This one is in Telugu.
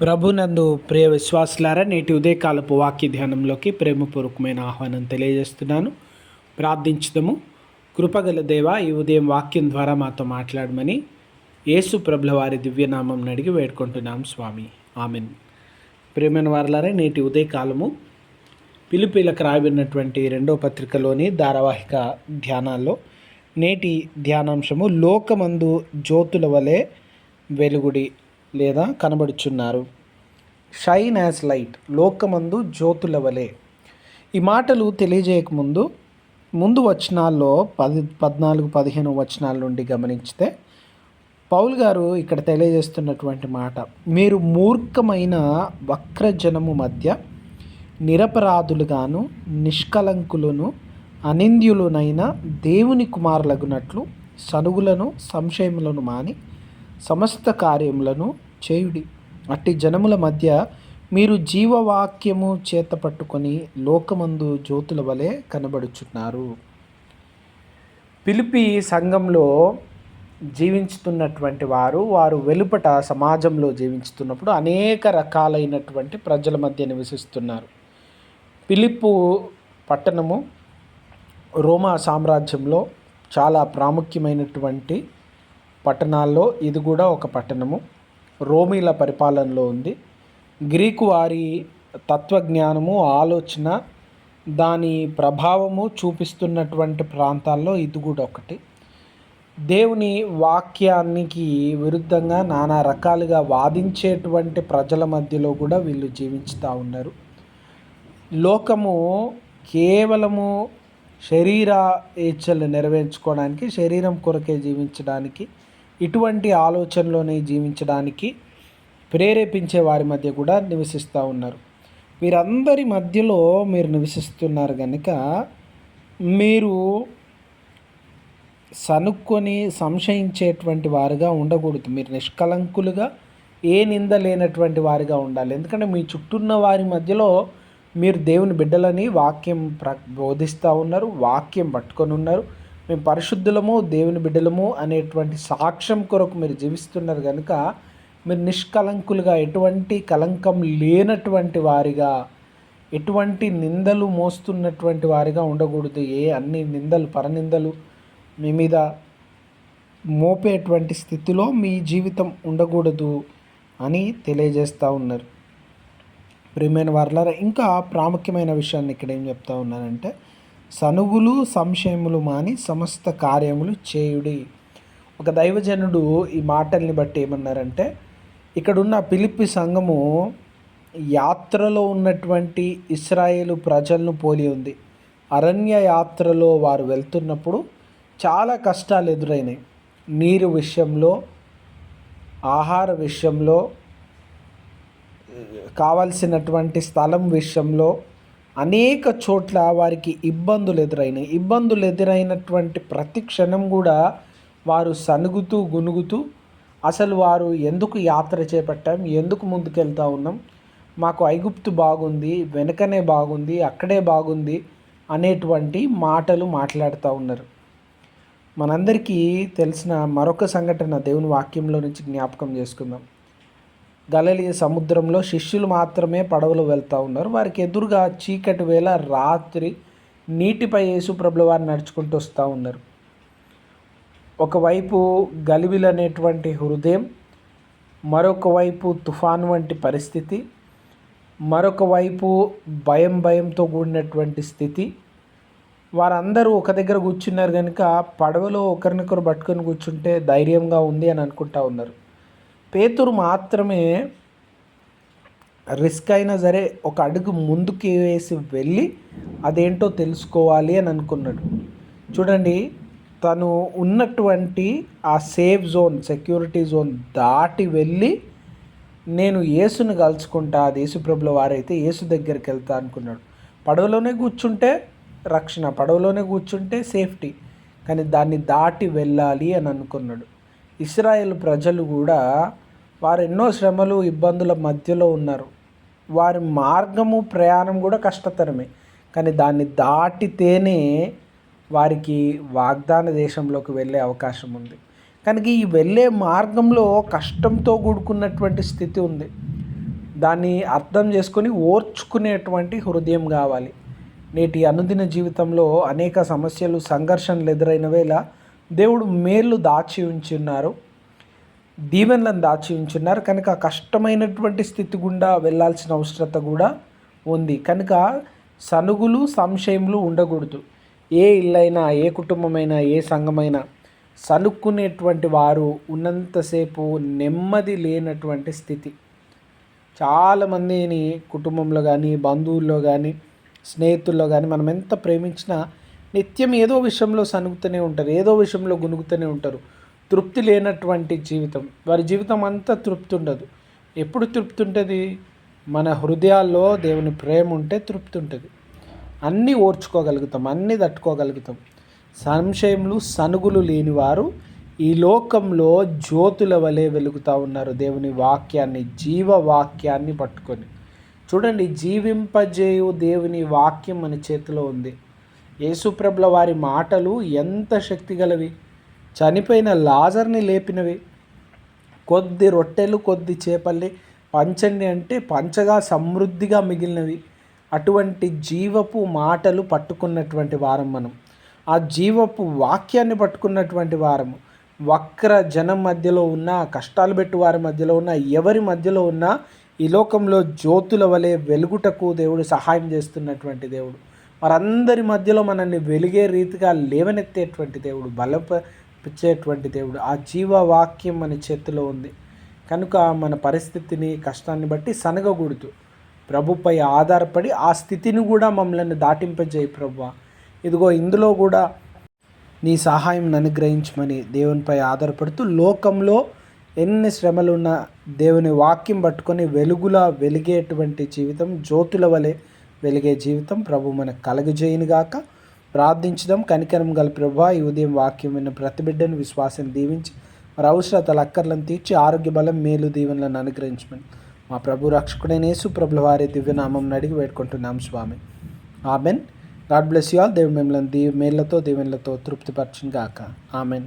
ప్రభునందు ప్రియ విశ్వాసులారా నేటి ఉదయకాలపు వాక్య ధ్యానంలోకి ప్రేమపూర్వకమైన ఆహ్వానం తెలియజేస్తున్నాను. ప్రార్థించుదము. కృపగల దేవ ఈ ఉదయం వాక్యం ద్వారా మాతో మాట్లాడమని యేసు ప్రభుల వారి దివ్యనామం అడిగి వేడుకుంటున్నాం స్వామి. ఆమెన్. ప్రేమైన వారలారా నేటి ఉదయకాలము పిలుపులకు రాయబడినటువంటి రెండో పత్రికలోని ధారావాహిక ధ్యానాల్లో నేటి ధ్యానాంశము లోకమందు జ్యోతుల వలె వెలుగుడి లేదా కనబడుచున్నారు. షైన్ యాజ్ లైట్ లోకమందు జ్యోతుల వలె ఈ మాటలు తెలియజేయకముందు ముందు వచనాల్లో పది పద్నాలుగు పదిహేను వచనాల నుండి గమనించితే పౌల్ గారు ఇక్కడ తెలియజేస్తున్నటువంటి మాట మీరు మూర్ఖమైన వక్రజనము మధ్య నిరపరాధులుగాను నిష్కలంకులను అనింద్యులునైన దేవుని కుమారులగునట్లు సనుగులను సంశయములను మాని సమస్త కార్యములను చేయుడి. అట్టి జనముల మధ్య మీరు జీవవాక్యము చేత పట్టుకొని లోకమందు జ్యోతుల వలె కనబడుచున్నారు. పిలిపి సంఘంలో జీవించుతున్నటువంటి వారు వారు వెలుపట సమాజంలో జీవించుతున్నప్పుడు అనేక రకాలైనటువంటి ప్రజల మధ్య నివసిస్తున్నారు. పిలిపు పట్టణము రోమా సామ్రాజ్యంలో చాలా ప్రాముఖ్యమైనటువంటి పట్టణాల్లో ఇది కూడా ఒక పట్టణము. రోమీల పరిపాలనలో ఉంది. గ్రీకు వారి తత్వజ్ఞానము ఆలోచన దాని ప్రభావము చూపిస్తున్నటువంటి ప్రాంతాల్లో ఇది కూడా ఒకటి. దేవుని వాక్యానికి విరుద్ధంగా నానా రకాలుగా వాదించేటువంటి ప్రజల మధ్యలో కూడా వీళ్ళు జీవించుతూ ఉన్నారు. లోకము కేవలము శరీర ఇచ్చలు నెరవేర్చుకోవడానికి శరీరం కొరకే జీవించడానికి ఇటువంటి ఆలోచనలోనే జీవించడానికి ప్రేరేపించే వారి మధ్య కూడా నివసిస్తూ ఉన్నారు. వీరందరి మధ్యలో మీరు నివసిస్తున్నారు కనుక మీరు సనుక్కొని సంశయించేటువంటి వారుగా ఉండకూడదు. మీరు నిష్కలంకులుగా ఏ నింద లేనటువంటి వారిగా ఉండాలి. ఎందుకంటే మీ చుట్టూన్న వారి మధ్యలో మీరు దేవుని బిడ్డలని వాక్యం ప్ర బోధిస్తూ ఉన్నారు వాక్యం పట్టుకొని ఉన్నారు. మేము పరిశుద్ధులము దేవుని బిడ్డలము అనేటువంటి సాక్ష్యం కొరకు మీరు జీవిస్తున్నారు కనుక మీరు నిష్కలంకులుగా ఎటువంటి కలంకం లేనటువంటి వారిగా ఎటువంటి నిందలు మోస్తున్నటువంటి వారిగా ఉండకూడదు. ఏ అన్ని నిందలు పరనిందలు మీ మీద మోపేటువంటి స్థితిలో మీ జీవితం ఉండకూడదు అని తెలియజేస్తూ ఉన్నారు. ప్రియమైన వారులారా ఇంకా ప్రాముఖ్యమైన విషయాన్ని ఇక్కడ ఏం చెప్తా ఉన్నానంటే సనుగులు సంశయములు మాని సమస్త కార్యములు చేయుడి. ఒక దైవజనుడు ఈ మాటల్ని బట్టి ఏమన్నారంటే ఇక్కడున్న పిలిపి సంఘము యాత్రలో ఉన్నటువంటి ఇస్రాయేలు ప్రజలను పోలి ఉంది. అరణ్య యాత్రలో వారు వెళ్తున్నప్పుడు చాలా కష్టాలు ఎదురైనాయి. నీరు విషయంలో ఆహార విషయంలో కావలసినటువంటి స్థలం విషయంలో అనేక చోట్ల వారికి ఇబ్బందులు ఎదురైనాయి ఇబ్బందులు ఎదురైనటువంటి ప్రతి క్షణం కూడా వారు సనుగుతూ గునుగుతూ అసలు వారు ఎందుకు యాత్ర చేపట్టాం? ఎందుకు ముందుకెళ్తా ఉన్నాం? మాకు ఐగుప్తు బాగుంది వెనకనే బాగుంది అక్కడే బాగుంది అనేటువంటి మాటలు మాట్లాడుతూ ఉన్నారు. మనందరికీ తెలిసిన మరొక సంఘటన దేవుని వాక్యంలో నుంచి జ్ఞాపకం చేసుకుందాం. గలలియ సముద్రంలో శిష్యులు మాత్రమే పడవలు వెళ్తూ ఉన్నారు. వారికి ఎదురుగా చీకటి వేళ రాత్రి నీటిపై యేసుప్రభుల వారు నడుచుకుంటూ వస్తూ ఉన్నారు. ఒకవైపు గలిబిలు అనేటువంటి హృదయం మరొక వైపు తుఫాను వంటి పరిస్థితి మరొక వైపు భయం భయంతో కూడినటువంటి స్థితి. వారందరూ ఒక దగ్గర కూర్చున్నారు కనుక పడవలో ఒకరినొకరు పట్టుకొని కూర్చుంటే ధైర్యంగా ఉంది అని అనుకుంటా ఉన్నారు. పేతురు మాత్రమే రిస్క్ అయినా సరే ఒక అడుగు ముందుకు వేసి వెళ్ళి అదేంటో తెలుసుకోవాలి అని అనుకున్నాడు. చూడండి తను ఉన్నటువంటి ఆ సేఫ్ జోన్ సెక్యూరిటీ జోన్ దాటి వెళ్ళి నేను యేసును కలుసుకుంటా అది యేసుప్రభుల వారైతే యేసు దగ్గరికి వెళ్తా అనుకున్నాడు. పడవలోనే కూర్చుంటే రక్షణ పడవలోనే కూర్చుంటే సేఫ్టీ కానీ దాన్ని దాటి వెళ్ళాలి అని అనుకున్నాడు. ఇస్రాయేల్ ప్రజలు కూడా వారు ఎన్నో శ్రమలు ఇబ్బందుల మధ్యలో ఉన్నారు. వారి మార్గము ప్రయాణం కూడా కష్టతరమే. కానీ దాన్ని దాటితేనే వారికి వాగ్దాన దేశంలోకి వెళ్ళే అవకాశం ఉంది. కనుక ఈ వెళ్ళే మార్గంలో కష్టంతో కూడుకున్నటువంటి స్థితి ఉంది. దాన్ని అర్థం చేసుకొని ఓర్చుకునేటువంటి హృదయం కావాలి. నేటి అనుదిన జీవితంలో అనేక సమస్యలు సంఘర్షణలు ఎదురైన వేళ దేవుడు మేళ్ళు దాచి ఉంచున్నారు. దీవెనలను దాచి ఉంచున్నారు. కనుక కష్టమైనటువంటి స్థితి గుండా వెళ్ళాల్సిన అవసరత కూడా ఉంది. కనుక సనుగులు సంశయములు ఉండకూడదు. ఏ ఇల్లైనా ఏ కుటుంబమైనా ఏ సంఘమైనా సనుక్కునేటువంటి వారు ఉన్నంతసేపు నెమ్మది లేనటువంటి స్థితి. చాలామందిని కుటుంబంలో కానీ బంధువుల్లో కానీ స్నేహితుల్లో కానీ మనం ఎంత ప్రేమించినా నిత్యం ఏదో విషయంలో సనుగుతూనే ఉంటారు. ఏదో విషయంలో గునుగుతూనే ఉంటారు. తృప్తి లేనటువంటి జీవితం. వారి జీవితం అంతా తృప్తి ఉండదు. ఎప్పుడు తృప్తి ఉంటుంది? మన హృదయాల్లో దేవుని ప్రేమ ఉంటే తృప్తి ఉంటుంది. అన్నీ ఓర్చుకోగలుగుతాం అన్నీ తట్టుకోగలుగుతాం. సంశయములు సనుగులు లేనివారు ఈ లోకంలో జ్యోతుల వలె వెలుగుతూ ఉన్నారు దేవుని వాక్యాన్ని జీవ వాక్యాన్ని పట్టుకొని. చూడండి జీవింపజేయు దేవుని వాక్యం మన చేతిలో ఉంది. యేసుప్రభుల వారి మాటలు ఎంత శక్తిగలవి. చనిపోయిన లాజర్ని లేపినవి. కొద్ది రొట్టెలు కొద్ది చేపల్ని పంచండి అంటే పంచగా సమృద్ధిగా మిగిలినవి. అటువంటి జీవపు మాటలు పట్టుకున్నటువంటి వారం మనం. ఆ జీవపు వాక్యాన్ని పట్టుకున్నటువంటి వారము. వక్ర జనం మధ్యలో ఉన్న కష్టాలు పెట్టు వారి మధ్యలో ఉన్న ఎవరి మధ్యలో ఉన్న ఈ లోకంలో జ్యోతుల వలె వెలుగుటకు దేవుడు సహాయం చేస్తున్నటువంటి దేవుడు. వారందరి మధ్యలో మనల్ని వెలిగే రీతిగా లేవనెత్తేటువంటి దేవుడు. బలప బలపరిచేటువంటి దేవుడు. ఆ జీవవాక్యం మన చేతిలో ఉంది. కనుక మన పరిస్థితిని కష్టాన్ని బట్టి సనగకూడదు. ప్రభుపై ఆధారపడి ఆ స్థితిని కూడా మమ్మల్ని దాటింపజేయి ప్రభు ఇదిగో ఇందులో కూడా నీ సహాయం అనుగ్రహించమని దేవునిపై ఆధారపడుతూ లోకంలో ఎన్ని శ్రమలు ఉన్నా దేవుని వాక్యం పట్టుకొని వెలుగులా వెలిగేటువంటి జీవితం జ్యోతుల వలె వెలిగే జీవితం ప్రభు మనకు కలగజేయనుగాక. ప్రార్థించడం కనికరం గల ప్రభు ఈ ఉదయం వాక్యం విన్న ప్రతి బిడ్డను విశ్వాసం దీవించి మరి అవసరతల అక్కర్లను తీర్చి ఆరోగ్య బలం మేలు దీవెనలను అనుగ్రహించమని మా ప్రభు రక్షకుడైన యేసు ప్రభుల వారి దివ్యనామం అడిగి వేడుకుంటున్నాం స్వామి. Amen. God bless you all. దేవుడు మిమ్మల్ని దీ మేళ్ళతో దీవెనలతో తృప్తిపరచును గాక. ఆమెన్.